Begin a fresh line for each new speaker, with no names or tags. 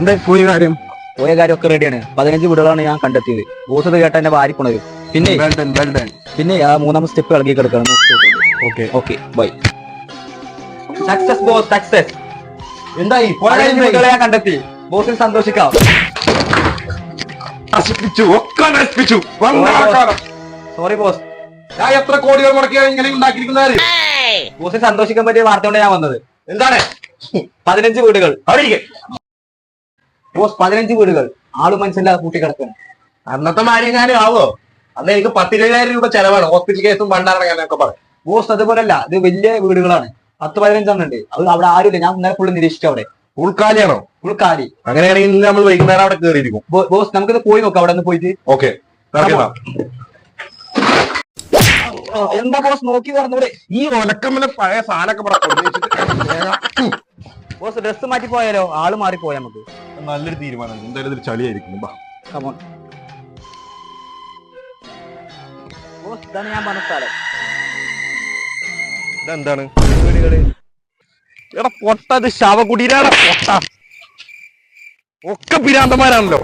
എന്താ? പോയ കാര്യം?
പോയ കാര്യമൊക്കെ റെഡിയാണ് പതിനഞ്ച് വീടുകളാണ് ഞാൻ കണ്ടെത്തിയത്. ബോസ് ഇത് കേട്ട വാരി. പോണത് പിന്നെ പിന്നെ ആ മൂന്നാമത്തെ സ്റ്റെപ്പ് ഇളകി കിടക്കണം
okay
okay bye success boss success
എന്തായി?
വീടുകളെ ഞാൻ കണ്ടെത്തി. ബോസിന് സന്തോഷിക്കാം.
നശിപ്പിച്ചു ഒക്കെ നശിപ്പിച്ചു.
സോറി ബോസ്
ഞാൻ എത്ര കോടികൾ മുടക്കിയാണ് ഇങ്ങനെ ഉണ്ടാക്കിയിരിക്കുന്നത്
ബോസിൽ സന്തോഷിക്കാൻ പറ്റിയ വാർത്ത കൊണ്ട് ഞാൻ വന്നത്.
എന്താണ്?
പതിനഞ്ച് വീടുകൾ.
അവിടെ.
ബോസ് പതിനഞ്ച് വീടുകൾ. ആൾ മനസ്സിലാ കൂട്ടി കിടക്കുന്നു
അന്നത്തെ മാര്യങ്ങാനും ആവോ? അന്ന് എനിക്ക് പത്തിരുപതിനായിരം രൂപ ചെലവാണ്. ഹോസ്പിറ്റൽ കേസും പണ്ടാറങ്ങാനൊക്കെ പറയും
ബോസ് അതുപോലല്ല. ഇത് വലിയ വീടുകളാണ്. പത്ത് പതിനഞ്ചെണ്ണം ഉണ്ട്. അത് അവിടെ ആരുമില്ല. ഞാൻ ഇന്നലെ ഫുള്ള് നിരീക്ഷിച്ചു അവിടെ.
ഉൾക്കാലിയാണോ
ഉൾക്കാലി
അങ്ങനെയാണെങ്കിൽ നമ്മൾ വൈകുന്നേരം അവിടെ കയറിയിരിക്കും
ബോസ് നമുക്കിത് പോയി നോക്കാം. അവിടെ നിന്ന് പോയിട്ട്.
ഓക്കെ
എന്താ ബോസ് നോക്കി പറഞ്ഞൂടെ
ഈ ഒലക്കമ്മലെ പഴയ സാധനമൊക്കെ
ബോസ് ഡ്രസ് മാറ്റി പോയാലോ ആൾ മാറിപ്പോയാ നമുക്ക്.
നല്ലൊരു തീരുമാനം എന്തായാലും ഇതൊരു ചളിയായിരിക്കും. ബാ.
കമോൺ ഓ ഇതാണ് ഞാൻ പറഞ്ഞ സ്ഥലം.
ഇതെന്താണ്? എടാ പൊട്ട ഇത് ശവകുടീരാടാ പൊട്ട. ഒക്കെ പിരാന്തന്മാരാണല്ലോ.